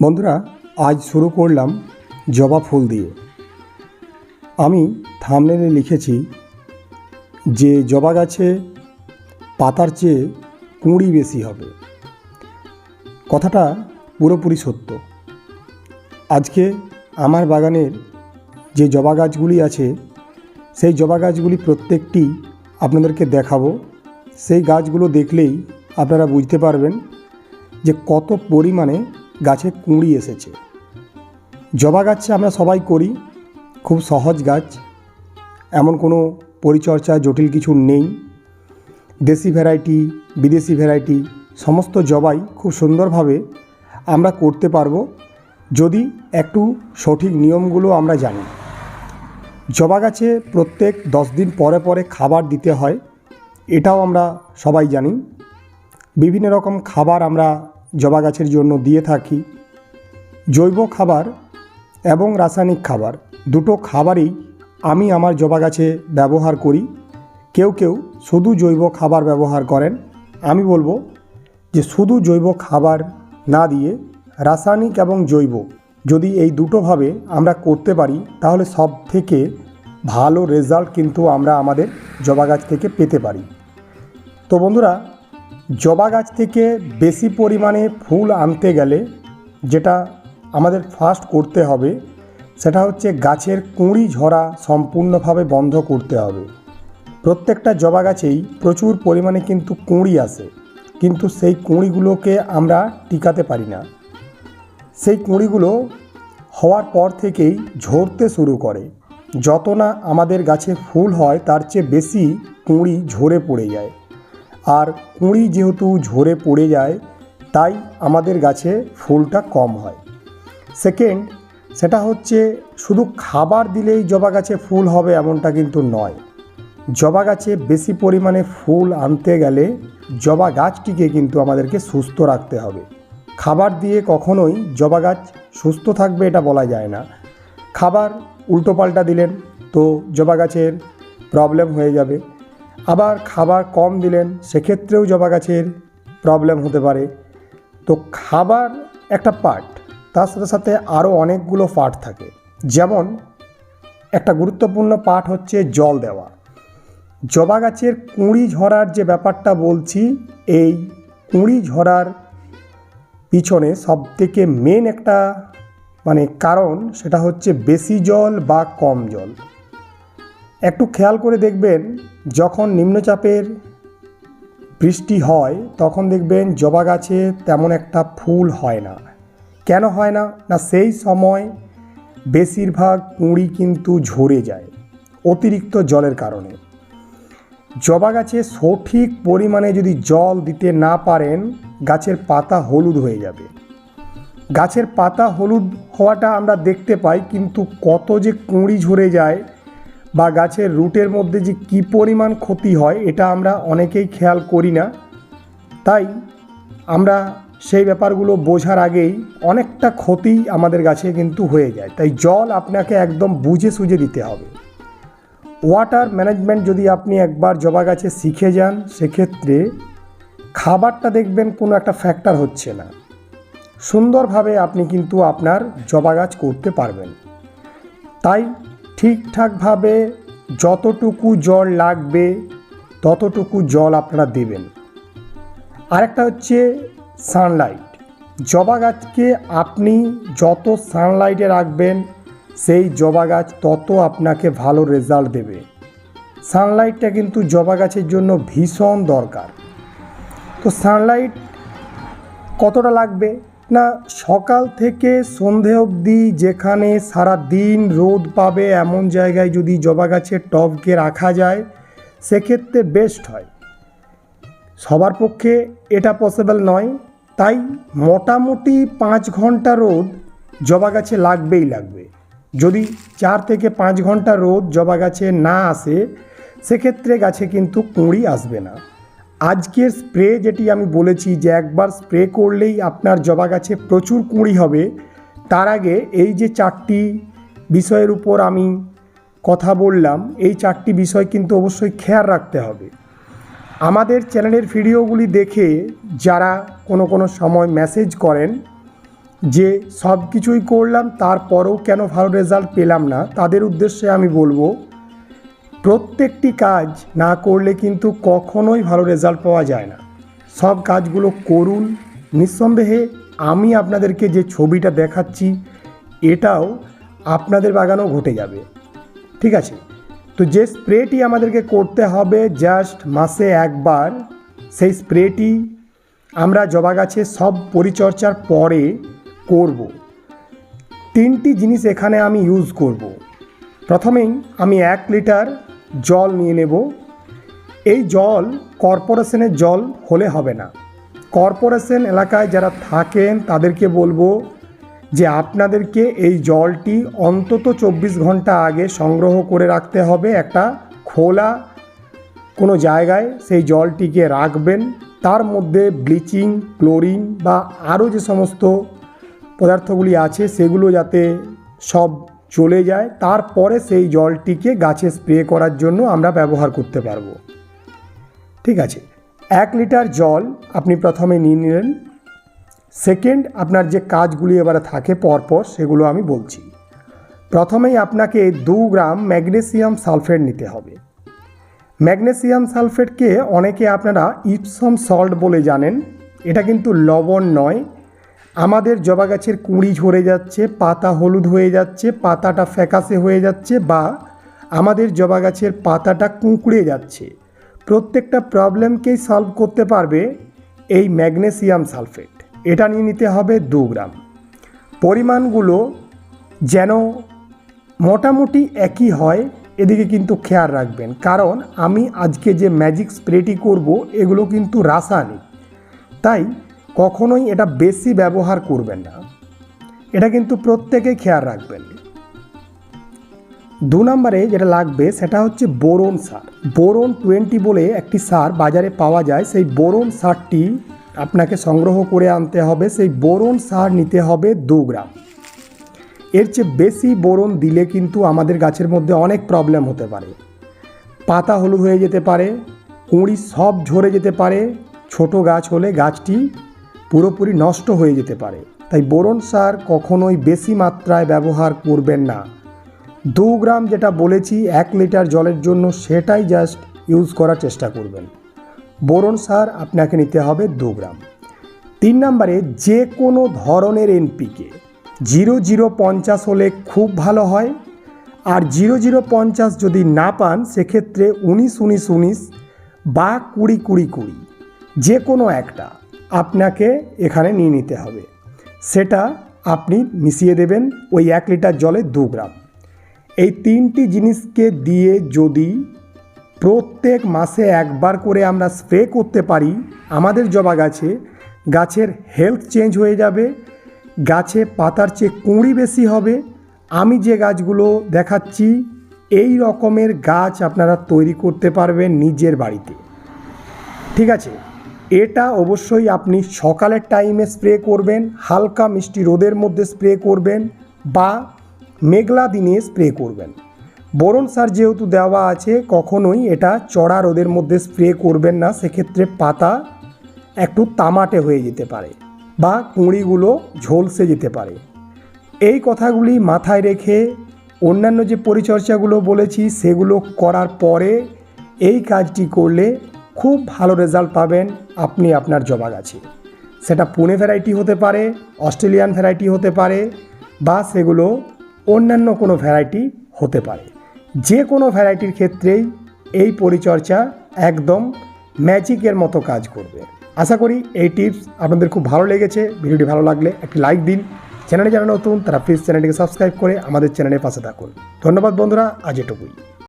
বন্ধুরা, আজ শুরু করলাম জবা ফুল দিয়ে। আমি থামনেলে লিখেছি, যে জবা গাছে পাতার চেয়ে কুঁড়ি বেশি হবে। কথাটা পুরোপুরি সত্য। আজকে আমার বাগানের যে জবা গাছগুলি আছে, সেই জবা গাছগুলি প্রত্যেকটি আপনাদেরকে দেখাবো। সেই গাছগুলো দেখলেই আপনারা বুঝতে পারবেন যে কত পরিমাণে গাছে কুঁড়ি এসেছে। জবা গাছে আমরা সবাই করি, খুব সহজ গাছ, এমন কোনো পরিচর্যা জটিল কিছু নেই। দেশি ভ্যারাইটি, বিদেশি ভ্যারাইটি, সমস্ত জবাই খুব সুন্দরভাবে আমরা করতে পারব, যদি একটু সঠিক নিয়মগুলো আমরা জানি। জবা গাছে প্রত্যেক দশ দিন পরে পরে খাবার দিতে হয়, এটাও আমরা সবাই জানি। বিভিন্ন রকম খাবার আমরা জবা গাছের জন্য দিয়ে থাকি। জৈব খাবার এবং রাসায়নিক খাবার দুটো খাবারই আমি আমার জবা গাছে ব্যবহার করি। কেউ কেউ শুধু জৈব খাবার ব্যবহার করেন। আমি বলব যে শুধু জৈব খাবার না দিয়ে রাসায়নিক এবং জৈব যদি এই দুটোভাবে আমরা করতে পারি, তাহলে সব থেকে ভালো রেজাল্ট কিন্তু আমরা আমাদের জবা গাছ থেকে পেতে পারি। তো বন্ধুরা জবা গাছ থেকে বেশি পরিমাণে ফুল আনতে গেলে যেটা আমাদের ফার্স্ট করতে হবে, সেটা হচ্ছে গাছের কুঁড়ি ঝরা সম্পূর্ণভাবে বন্ধ করতে হবে। প্রত্যেকটা জবা গাছেই প্রচুর পরিমাণে কিন্তু কুঁড়ি আসে, কিন্তু সেই কুঁড়িগুলোকে আমরা টিকাতে পারি না। সেই কুঁড়িগুলো হওয়ার পর থেকেই ঝরতে শুরু করে। যত না আমাদের গাছে ফুল হয়, তার চেয়ে বেশি কুঁড়ি ঝরে পড়ে যায়। আর কুঁড়ি যেহেতু ঝরে পড়ে যায়, তাই আমাদের গাছে ফুলটা কম হয়। সেকেন্ড সেটা হচ্ছে শুধু খাবার দিলেই জবা গাছে ফুল হবে এমনটা কিন্তু নয়। জবা গাছে বেশি পরিমাণে ফুল আনতে গেলে জবা গাছটিকে কিন্তু আমাদেরকে সুস্থ রাখতে হবে। খাবার দিয়ে কখনোই জবা গাছ সুস্থ থাকবে এটা বলা যায় না। খাবার উল্টোপাল্টা দিলেন, তো জবা গাছের প্রবলেম হয়ে যাবে। আবার খাবার কম দিলেন, সেক্ষেত্রেও জবা গাছের প্রবলেম হতে পারে। তো খাবার একটা পার্ট তার সাথে সাথে আরও অনেকগুলো পার্ট থাকে। যেমন একটা গুরুত্বপূর্ণ পার্ট হচ্ছে জল দেওয়া। জবা গাছের কুঁড়ি ঝরার যে ব্যাপারটা বলছি, এই কুঁড়ি ঝরার পিছনে সবথেকে মেন একটা মানে কারণ, সেটা হচ্ছে বেশি জল বা কম জল। একটু খেয়াল করে দেখবেন, যখন নিম্নচাপের বৃষ্টি হয়, তখন দেখবেন জবা গাছে তেমন একটা ফুল হয় না। কেন হয় না? না, সেই সময় বেশিরভাগ কুঁড়ি কিন্তু ঝরে যায়, অতিরিক্ত জলের কারণে। জবা গাছে সঠিক পরিমাণে যদি জল দিতে না পারেন, গাছের পাতা হলুদ হয়ে যাবে। গাছের পাতা হলুদ হওয়াটা আমরা দেখতে পাই, কিন্তু কত যে কুঁড়ি ঝরে যায় বা গাছের রুটের মধ্যে যে কী পরিমাণ ক্ষতি হয়, এটা আমরা অনেকেই খেয়াল করি না। তাই আমরা সেই ব্যাপারগুলো বোঝার আগেই অনেকটা ক্ষতি আমাদের গাছে কিন্তু হয়ে যায়। তাই জল আপনাকে একদম বুঝে সুঝে দিতে হবে। ওয়াটার ম্যানেজমেন্ট যদি আপনি একবার জবা গাছে শিখে যান, সেক্ষেত্রে খাবারটা দেখবেন কোনো একটা ফ্যাক্টর হচ্ছে না। সুন্দরভাবে আপনি কিন্তু আপনার জবা গাছ করতে পারবেন। তাই ঠিকঠাকভাবে যতটুকু জল লাগবে, ততটুকু জল আপনারা দেবেন। আরেকটা হচ্ছে সানলাইট। জবা গাছকে আপনি যত সানলাইটে রাখবেন, সেই জবা গাছ তত আপনাকে ভালো রেজাল্ট দেবে। সানলাইটটা কিন্তু জবা গাছের জন্য ভীষণ দরকার। তো সানলাইট কতটা লাগবে? না, সকাল থেকে সন্ধে অবধি যেখানে সারা দিন রোদ পাবে এমন জায়গায় যদি জবা গাছের টবকে রাখা যায়, সেক্ষেত্রে বেস্ট হয়। সবার পক্ষে এটা পসিবল নয়। তাই মোটামুটি পাঁচ ঘণ্টা রোদ জবা গাছে লাগবেই লাগবে। যদি চার থেকে পাঁচ ঘণ্টা রোদ জবা গাছে না আসে, সেক্ষেত্রে গাছে কিন্তু কুঁড়ি আসবে না। আজকের স্প্রে যেটি আমি বলেছি যে একবার স্প্রে করলেই আপনার জবা গাছে প্রচুর কুঁড়ি হবে, তার আগে এই যে চারটি বিষয়ের উপর আমি কথা বললাম, এই চারটি বিষয় কিন্তু অবশ্যই খেয়াল রাখতে হবে। আমাদের চ্যানেলের ভিডিওগুলি দেখে যারা কোনো কোনো সময় মেসেজ করেন যে সব কিছুই করলাম, তারপরেও কেন ভালো রেজাল্ট পেলাম না, তাদের উদ্দেশ্যে আমি বলব প্রত্যেকটি কাজ না করলে কিন্তু কখনোই ভালো রেজাল্ট পাওয়া যায় না। সব কাজগুলো করুন। নিঃসন্দেহে আমি আপনাদেরকে যে ছবিটা দেখাচ্ছি, এটাও আপনাদের বাগানেও ঘটে যাবে। ঠিক আছে? তো যে স্প্রেটি আমাদেরকে করতে হবে জাস্ট মাসে একবার, সেই স্প্রেটি আমরা জবা গাছে সব পরিচর্যার পরে করব। তিনটি জিনিস এখানে আমি ইউজ করব। প্রথমেই আমি এক লিটার জল নিয়ে নেব। এই জল কর্পোরেশনের জল হলে হবে না। কর্পোরেশন এলাকায় যারা থাকেন, তাদেরকে বলব যে আপনাদেরকে এই জলটি অন্তত চব্বিশ ঘণ্টা আগে সংগ্রহ করে রাখতে হবে একটা খোলা কোনো জায়গায়। সেই জলটিকে রাখবেন। তার মধ্যে ব্লিচিং, ক্লোরিন বা আরও যে সমস্ত পদার্থগুলি আছে, সেগুলো যাতে সব চলে যায়, তারপরে সেই জলটিকে গাছে স্প্রে করার জন্য আমরা ব্যবহার করতে পারব। ঠিক আছে, এক লিটার জল আপনি প্রথমে নিয়ে নিলেন। সেকেন্ড, আপনার যে কাজগুলি এবারে থাকে পরপর, সেগুলো আমি বলছি। প্রথমেই আপনাকে দু গ্রাম ম্যাগনেসিয়াম সালফেট নিতে হবে। ম্যাগনেসিয়াম সালফেটকে অনেকে আপনারা ইপসম সল্ট বলে জানেন। এটা কিন্তু লবণ নয় আমাদের জবা গাছের কুঁড়ি ঝরে যাচ্ছে, পাতা হলুদ হয়ে যাচ্ছে, পাতাটা ফ্যাকাসে হয়ে যাচ্ছে বা আমাদের জবা গাছের পাতাটা কুঁকড়ে যাচ্ছে। প্রত্যেকটা প্রবলেমকেই সলভ করতে পারবে এই ম্যাগনেসিয়াম সালফেট। এটা নিয়ে নিতে হবে দু গ্রাম। পরিমাণগুলো যেন মোটামুটি একই হয়, এদিকে কিন্তু খেয়াল রাখবেন। কারণ আমি আজকে যে ম্যাজিক স্প্রেটি করব, এগুলো কিন্তু রাসায়নিক। তাই কখনোই এটা বেশি ব্যবহার করবেন না। এটা কিন্তু প্রত্যেকেই খেয়াল রাখবেন। দু নম্বরে যেটা লাগবে সেটা হচ্ছে বোরন সার। বোরন টোয়েন্টি বলে একটি সার বাজারে পাওয়া যায়। সেই বোরন সারটি আপনাকে সংগ্রহ করে আনতে হবে। সেই বোরন সার নিতে হবে দু গ্রাম। এর চেয়ে বেশি বোরন দিলে কিন্তু আমাদের গাছের মধ্যে অনেক প্রবলেম হতে পারে। পাতা হলুদ হয়ে যেতে পারে, কুঁড়ি সব ঝরে যেতে পারে। ছোট গাছ হলে গাছটি পুরোপুরি নষ্ট হয়ে যেতে পারে। তাই বোরন সার কখনোই বেশি মাত্রায় ব্যবহার করবেন না। দু গ্রাম যেটা বলেছি, এক লিটার জলের জন্য সেটাই জাস্ট ইউজ করার চেষ্টা করবেন। বোরন সার আপনাকে নিতে হবে দু গ্রাম। তিন নম্বরে যে কোনো ধরনের এনপিকে জিরো জিরো পঞ্চাশ হলে খুব ভালো হয়। আর জিরো জিরো পঞ্চাশ যদি না পান, সেক্ষেত্রে উনিশ উনিশ উনিশ বা কুড়ি কুড়ি কুড়ি যে কোনো একটা। আপনাকে এখানে নিয়ে নিতে হবে। সেটা আপনি মিশিয়ে দেবেন ওই এক লিটার জলে দু গ্রাম। এই তিনটি জিনিসকে দিয়ে যদি প্রত্যেক মাসে একবার করে আমরা স্প্রে করতে পারি, আমাদের জবা গাছে, গাছের হেলথ চেঞ্জ হয়ে যাবে, গাছে পাতার চেয়ে কুঁড়ি বেশি হবে। আমি যে গাছগুলো দেখাচ্ছি, এই রকমের গাছ আপনারা তৈরি করতে পারবেন নিজের বাড়িতে। ঠিক আছে? এটা অবশ্যই আপনি সকালের টাইমে স্প্রে করবেন, হালকা মিষ্টি রোদের মধ্যে স্প্রে করবেন বা মেঘলা দিনে স্প্রে করবেন। বোরন সার যেহেতু দেওয়া আছে, কখনোই এটা চড়া রোদের মধ্যে স্প্রে করবেন না, সেক্ষেত্রে পাতা একটু তামাটে হয়ে যেতে পারে বা কুঁড়িগুলো ঝলসে যেতে পারে। এই কথাগুলি মাথায় রেখে অন্যান্য যে পরিচর্যাগুলো বলেছি, সেগুলো করার পরে এই কাজটি করলে খুব ভালো রেজাল্ট পাবেন আপনি আপনার জবা গাছে সেটা পুনে ভ্যারাইটি হতে পারে, অস্ট্রেলিয়ান ভ্যারাইটি হতে পারে, বা সেগুলো অন্যান্য কোনো ভ্যারাইটি হতে পারে। যে কোনো ভ্যারাইটির ক্ষেত্রেই এই পরিচর্যা একদম ম্যাজিকের মতো কাজ করবে। আশা করি এই টিপস আপনাদের খুব ভালো লেগেছে। ভিডিওটি ভালো লাগলে একটি লাইক দিন। চ্যানেলে যারা নতুন, তারা প্লিজ চ্যানেলটিকে সাবস্ক্রাইব করে আমাদের চ্যানেলের পাশে থাকুন। ধন্যবাদ বন্ধুরা, আজ এটুকুই।